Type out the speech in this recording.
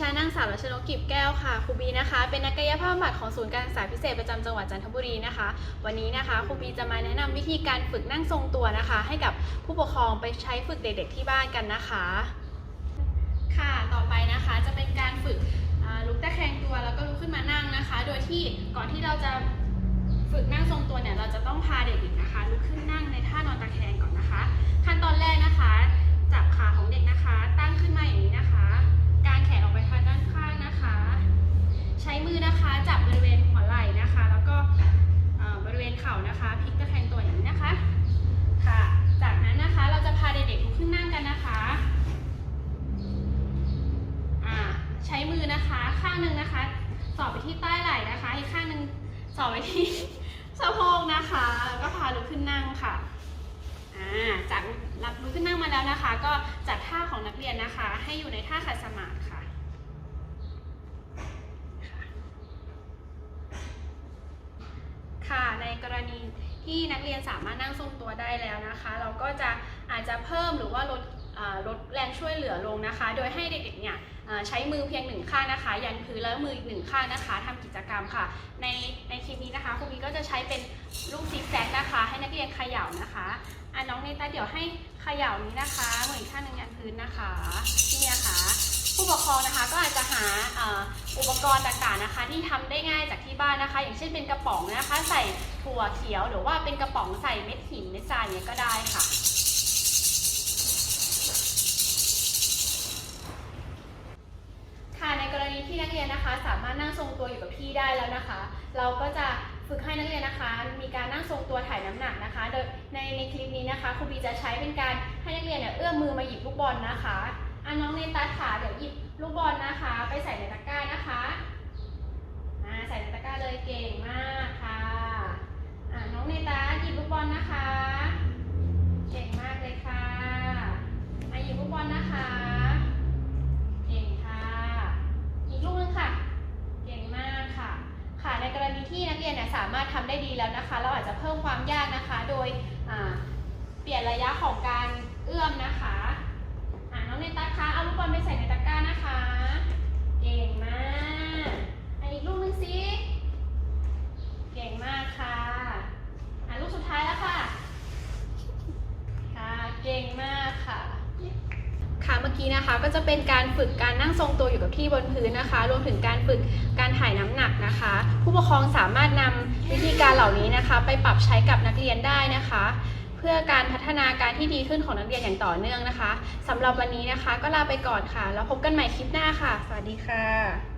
ชานางสาวรัชนกกิจแก้วค่ะ ครูบีนะคะ เป็นนักกายภาพบำบัดของศูนย์การศึกษาพิเศษประจำจังหวัดจันทบุรีนะคะ วันนี้นะคะ ครูบีจะมาแนะนำวิธีการฝึกนั่งทรงตัวนะคะ ให้กับผู้ปกครองไปใช้ฝึกเด็กๆที่บ้านกันนะคะ ค่ะ ต่อไปนะคะจะเป็นการฝึกลุกตะแคงตัวแล้วก็ลุกขึ้นมานั่งนะคะ โดยที่ก่อนที่เราจะฝึกนั่งทรงตัวเนี่ย เราจะต้องพาเด็กางหนึ่งนะคะ สอบไปที่ใต้ไหล่นะคะ อีกข้างหนึ่งสอบไปที่สะโพกนะคะ แล้วก็พาลุกขึ้นนั่งค่ะอ่าจากรับลุกขึ้นนั่งมาแล้วนะคะ ก็จัดท่าของนักเรียนนะคะ ให้อยู่ในท่าขัดสมาธิค่ะค่ะค่ะในกรณีที่นักเรียนสามารถนั่งทรงตัวได้แล้วนะคะ เราก็จะอาจจะเพิ่มหรือว่าลดลดแรงช่วยเหลือลงนะคะ โดยให้เด็กๆเนี่ย ใช้มือเพียงหนึ่งข้างนะคะ ยันพื้นแล้วมืออีกหนึ่งข้างนะคะทำกิจกรรมค่ะ ในในคลิปนี้นะคะครูบีก็จะใช้เป็นลูกซิกแซกนะคะ ให้นักเรียนเขย่านะคะอะน้องเนต้าเดี๋ยวให้เขย่านี้นะคะมืออีกข้างหนึ่งยันพื้นนะคะนี่นะคะผู้ปกครองนะคะก็อาจจะหาอ่าอุปกรณ์ต่างๆนะคะ ที่ทำได้ง่ายจากที่บ้านนะคะ อย่างเช่นเป็นกระป๋องนะคะ ใส่ถั่วเขียวหรือว่าเป็นกระป๋องใส่เม็ดหินเม็ดทรายเนี่ยก็ได้ค่ะ ที่ได้แล้วนะคะ เราก็จะฝึกให้นักเรียนนะคะ มีการนั่งทรงตัวถ่ายน้ำหนักนะคะ โดยในในคลิปนี้นะคะครูบีจะใช้เป็นการให้นักเรียนเนี่ยเอื้อมมือมาหยิบลูกบอลนะคะอะน้องเนตัสค่ะเดี๋ยวหยิบลูกบอลนะคะ ไปใส่ในตะกร้านะคะอ่าใส่ในตะกร้าเลยเก่งมากค่ะอ่าน้องเนตัสหยิบลูกบอลนะคะ เก่งมากเลยค่ะอะหยิบลูกบอลนะคะ เก่งค่ะ อีกลูกนึงค่ะ เก่งมากค่ะ ค่ะ ในกรณี ที่นักเรียนเนี่ยสามารถทำได้ดีแล้วนะคะ เราอาจจะเพิ่มความยากนะคะ โดยเปลี่ยนระยะของการเอื้อมนะคะอ่าน้องเนตัสคะเอาลูกบอลไปใส่ในตะกร้านะคะ เก่งมากอะอีกลูกนึงสิเก่งมากค่ะอะลูกสุดท้ายแล้วค่ะ ค่ะ เก่งมากค่ะ ค่ะเมื่อกี้นะคะ ก็จะเป็นการฝึกการนั่งทรงตัวอยู่กับที่บนพื้นนะคะ รวมถึงการฝึกการถ่ายน้ำหนักนะคะ ผู้ปกครองสามารถนำวิธีการเหล่านี้นะคะ ไปปรับใช้กับนักเรียนได้นะคะ เพื่อการพัฒนาการที่ดีขึ้นของนักเรียนอย่างต่อเนื่องนะคะสำหรับวันนี้นะคะ ก็ลาไปก่อนค่ะ แล้วพบกันใหม่คลิปหน้าค่ะ สวัสดีค่ะ